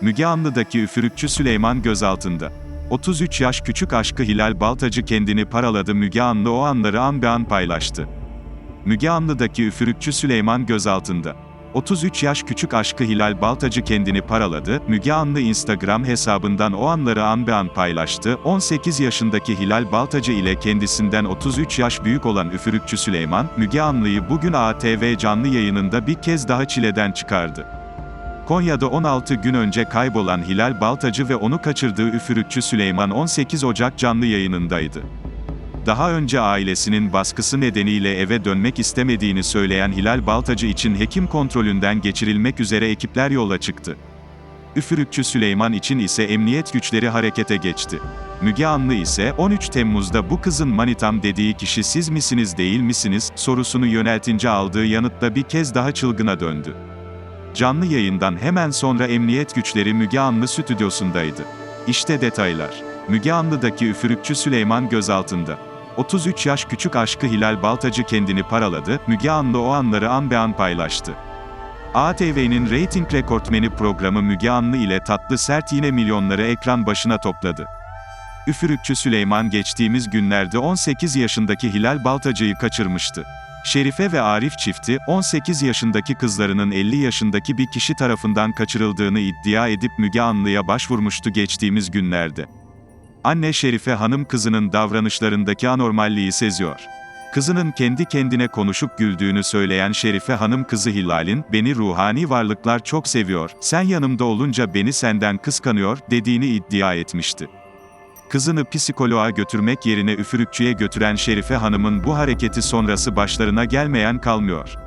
Müge Anlı'daki üfürükçü Süleyman gözaltında. 33 yaş küçük aşkı Hilal Baltacı kendini paraladı Müge Anlı o anları an be an paylaştı. Müge Anlı'daki üfürükçü Süleyman gözaltında. 33 yaş küçük aşkı Hilal Baltacı kendini paraladı, Müge Anlı Instagram hesabından o anları an be an paylaştı, 18 yaşındaki Hilal Baltacı ile kendisinden 33 yaş büyük olan üfürükçü Süleyman, Müge Anlı'yı bugün ATV canlı yayınında bir kez daha çileden çıkardı. Konya'da 16 gün önce kaybolan Hilal Baltacı ve onu kaçırdığı üfürükçü Süleyman 18 Ocak canlı yayınındaydı. Daha önce ailesinin baskısı nedeniyle eve dönmek istemediğini söyleyen Hilal Baltacı için hekim kontrolünden geçirilmek üzere ekipler yola çıktı. Üfürükçü Süleyman için ise emniyet güçleri harekete geçti. Müge Anlı ise 13 Temmuz'da bu kızın manitam dediği kişi siz misiniz değil misiniz sorusunu yöneltince aldığı yanıtla bir kez daha çılgına döndü. Canlı yayından hemen sonra emniyet güçleri Müge Anlı stüdyosundaydı. İşte detaylar. Müge Anlı'daki üfürükçü Süleyman gözaltında. 33 yaş küçük aşkı Hilal Baltacı kendini paraladı, Müge Anlı o anları an be an paylaştı. ATV'nin reyting rekortmeni programı Müge Anlı ile Tatlı Sert yine milyonları ekran başına topladı. Üfürükçü Süleyman geçtiğimiz günlerde 18 yaşındaki Hilal Baltacı'yı kaçırmıştı. Şerife ve Arif çifti, 18 yaşındaki kızlarının 50 yaşındaki bir kişi tarafından kaçırıldığını iddia edip Müge Anlı'ya başvurmuştu geçtiğimiz günlerde. Anne Şerife Hanım kızının davranışlarındaki anormalliği seziyor. Kızının kendi kendine konuşup güldüğünü söyleyen Şerife Hanım kızı Hilal'in, beni ruhani varlıklar çok seviyor, sen yanımda olunca beni senden kıskanıyor, dediğini iddia etmişti. Kızını psikoloğa götürmek yerine üfürükçüye götüren Şerife Hanım'ın bu hareketi sonrası başlarına gelmeyen kalmıyor.